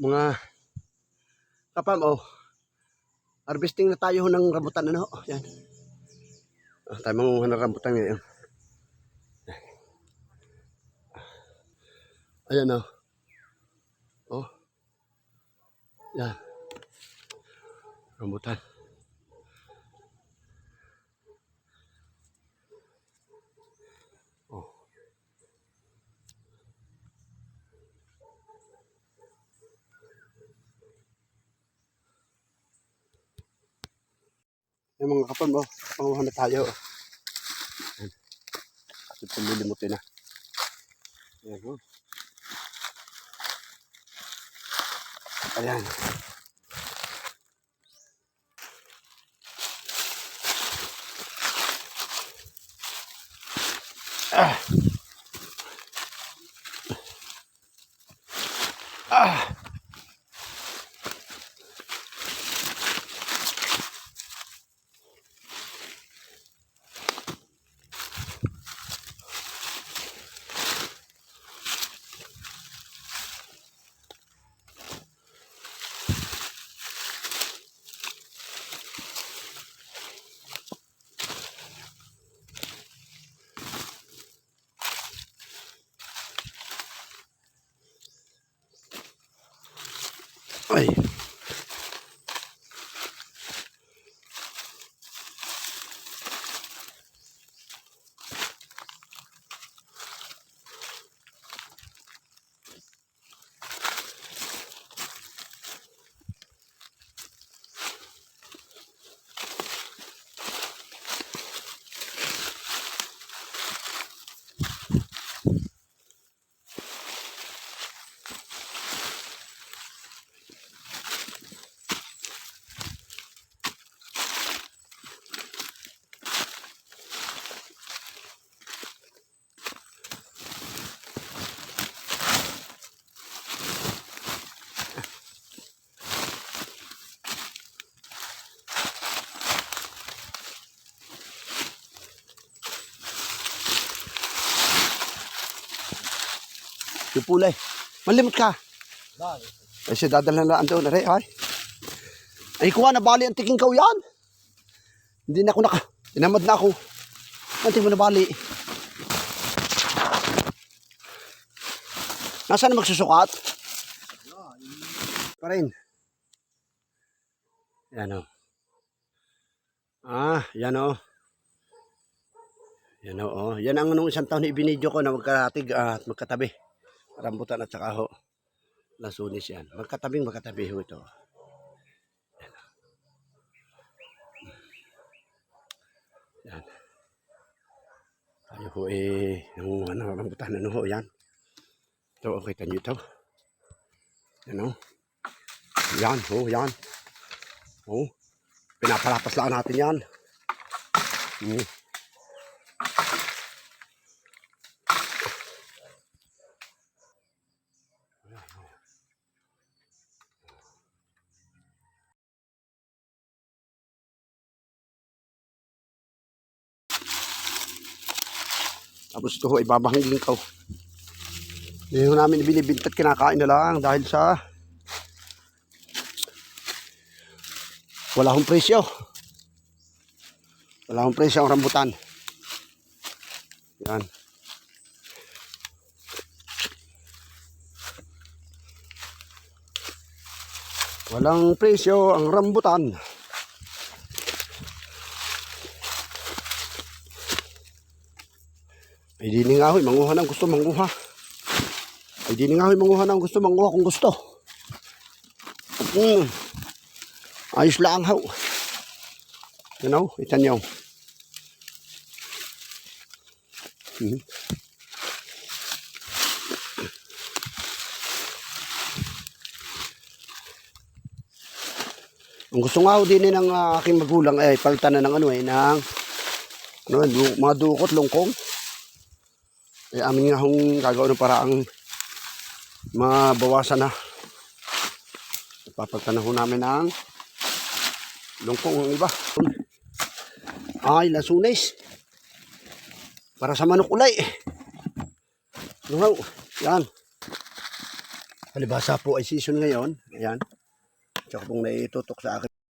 mga kapam oh. Harvesting na tayo ng rambutan ano. Yan. Ah, tayo mangunguha ng rambutan ngayon. Ayan oh. Oh. Yan. Rambutan. Oh. Yung mga kapal mo, panguhan na tayo. Ayan. Kasi pumilimutin na. Ayan, oh. Ayan. Ah. Ah. Ay. Yung pulay. Malimot ka. Ay siya dadalhan na doon. Aray, ay. Ay, kuha na bali ang tiking kaw yan. Hindi na ako naka. Tinamad na ako. Anti mo na bali. Nasaan na magsusukat? Pa rin. Yan o. Ah, yan o. Yan o. Oh. Yan ang nung isang taon na ibinidyo ko na magkaratig at magkatabi. Rambutan at saka ho. Lasunis yan. Magkatabing magkatabi ho ito. Yan. Tayo ho eh, nangunguha ng rambutan. Ano ho, yan. Ito, okay, tanyo ito. Yan o. Yan, ho, yan. Oh, pinapalapas lang natin yan. Hmm. Tapos ito ho, ibabahangin ko. Hindi ho namin binibintat kinakain na lang dahil sa wala hong presyo. Wala hong presyo ang rambutan. Yan. Walang presyo ang rambutan. Ay di ni nga hoy, manguha ng gusto manguha. Ay di ni nga hoy, manguha ng gusto manguha kung gusto. Mm. Ayos lang ho. You know, ito niyo. Hmm. Ang gusto nga ho din eh ng ah, aking magulang ay palitan na ng ano eh, ng ano, mga dukot, lungkong. Ay amin nga hong gagawa ng paraang mabawasan na. Papalitan na ho namin ng lungkong ang iba. Ay, lasunis. Para sa manok ulay. Ano ho? Yan. Palibasa po ay season ngayon. Ayan. Tsaka pong naitutok sa akin.